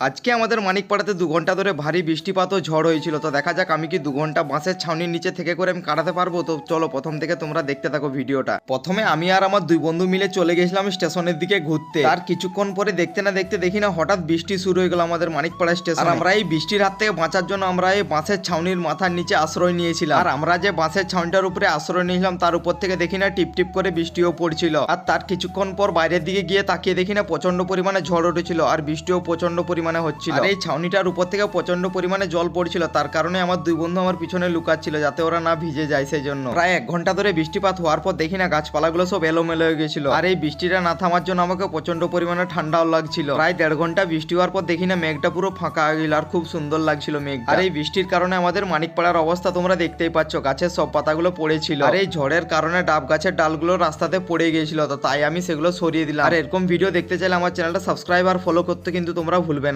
আজকে আমাদের মানিকপাড়াতে দু ঘণ্টা ধরে ভারী বৃষ্টিপাত ও ঝড় হয়েছিল। তো দেখা যাক আমি কি দু ঘণ্টা বাঁশের ছাউনির নিচে থেকে করে আমি কাটাতে পারব? তো চলো প্রথম থেকে তোমরা দেখতে থাকো ভিডিওটা। প্রথমে আমি আর আমার দুই বন্ধু মিলে চলে গেছিলাম স্টেশনের দিকে ঘুরতে। আর কিছুক্ষণ পরে দেখতে না দেখতে দেখি না হঠাৎ বৃষ্টি শুরু হয়ে গেল আমাদের মানিকপাড়া স্টেশন। আমরা এই বৃষ্টির হাত থেকে বাঁচার জন্য আমরা এই বাঁশের ছাউনির মাথার নিচে আশ্রয় নিয়েছিলাম। আর আমরা যে বাঁশের ছাউনিটার উপরে আশ্রয় নিয়েছিলাম, তার উপর থেকে দেখি না টিপ টিপ করে বৃষ্টিও পড়ছিল। আর তার কিছুক্ষণ পর বাইরের দিকে গিয়ে তাকিয়ে দেখি না প্রচণ্ড পরিমাণে ঝড় উঠেছিল। আর বৃষ্টিও প্রচণ্ড পরিমাণে হচ্ছিল। আর এই ছাউনিটার উপর থেকে প্রচণ্ড পরিমাণে জল পড়ছিল। তার কারণে আমার দুই বন্ধু আমার পিছনে লুকাচ্ছিল যাতে ওরা না ভিজে যায় সেই জন্য প্রায় এক ঘণ্টা ধরে বৃষ্টিপাত হওয়ার পর দেখি না, গাছপালাগুলো সব এলোমেলো হয়ে গেছিল। আর এই বৃষ্টিটা না থামার জন্য আমাকে প্রচণ্ড পরিমাণে ঠান্ডাও লাগছিল। প্রায় দেড় ঘণ্টা বৃষ্টি হওয়ার পর দেখি না, মেঘটা পুরো ফাঁকা হয়ে গেল আর খুব সুন্দর লাগছিল মেঘ আর এই বৃষ্টির কারণে আমাদের মানিকপাড়ার অবস্থা তোমরা দেখতেই পাচ্ছ, গাছের সব পাতাগুলো পড়েছিল। আর এই ঝড়ের কারণে ডাব গাছের ডালগুলো রাস্তাতে পড়ে গিয়েছিল তো তাই আমি সেগুলো সরিয়ে দিলাম। আর এরকম ভিডিও দেখতে চাইলে আমার চ্যানেলটা সাবস্ক্রাইব আর ফলো করতে কিন্তু তোমরা ভুলবে না।